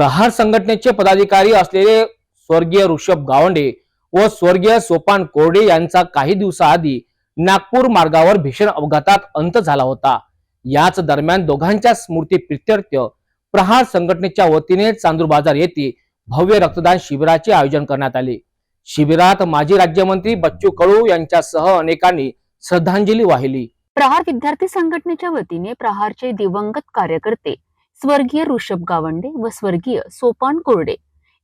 प्रहार संघटनेचे पदाधिकारी असलेले स्वर्गीय ऋषभ गावंडे व स्वर्गीय सोपान कोरडे यांचा काही दिवसाआधी नागपूर मार्गावर भीषण अपघातात अंत झाला होता. याच दरम्यान दोघांच्या स्मृती प्रित्यर्थ प्रहार संघटनेच्या वतीने चांदूर बाजार येथे भव्य रक्तदान शिबिराचे आयोजन करण्यात आले. शिबिरात माजी राज्यमंत्री बच्चू कडू यांच्यासह अनेकांनी श्रद्धांजली वाहिली. प्रहार विद्यार्थी संघटनेच्या वतीने प्रहारचे दिवंगत कार्यकर्ते स्वर्गीय ऋषभ गावंडे व स्वर्गीय सोपान कोरडे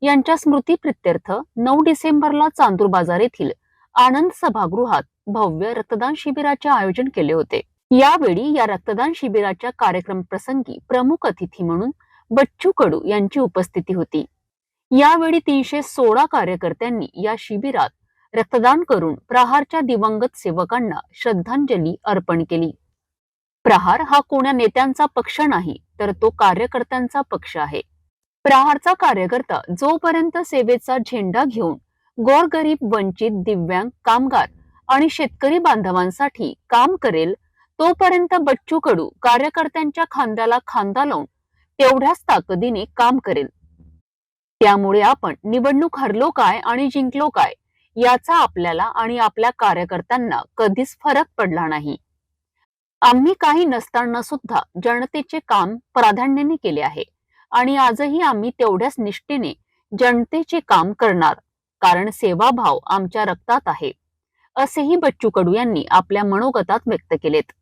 यांच्या स्मृती प्रित्यर्थ नऊ डिसेंबरला चांदूर बाजार येथील आनंद सभागृहात भव्य रक्तदान शिबिराचे आयोजन केले होते. यावेळी या रक्तदान शिबिराच्या कार्यक्रम प्रसंगी प्रमुख अतिथी म्हणून बच्चू कडू यांची उपस्थिती होती. यावेळी तीनशे सोळा कार्यकर्त्यांनी या शिबिरात रक्तदान करून प्रहारच्या दिवंगत सेवकांना श्रद्धांजली अर्पण केली. प्रहार हा कोण्या नेत्यांचा पक्ष नाही तर तो कार्यकर्त्यांचा पक्ष आहे. प्रहारचा कार्यकर्ता जोपर्यंत सेवेचा झेंडा घेऊन गोरगरीब वंचित दिव्यांग कामगार आणि शेतकरी बांधवांसाठी काम करेल तोपर्यंत बच्चू कडू कार्यकर्त्यांच्या खांद्याला खांदा लावून तेवढ्याच ताकदीने काम करेल. त्यामुळे आपण निवडणूक हरलो काय आणि जिंकलो काय याचा आपल्याला आणि आपल्या कार्यकर्त्यांना कधीच फरक पडला नाही. आम्ही काही नसताना सुद्धा जनतेचे काम प्राधान्याने केले आहे. आणि आजही आम्ही तेवढ्याच निष्ठेने जनतेचे काम करणार कारण सेवाभाव आमच्या रक्तात आहे. असेही बच्चू कडू यांनी आपल्या मनोगतात व्यक्त केलेत.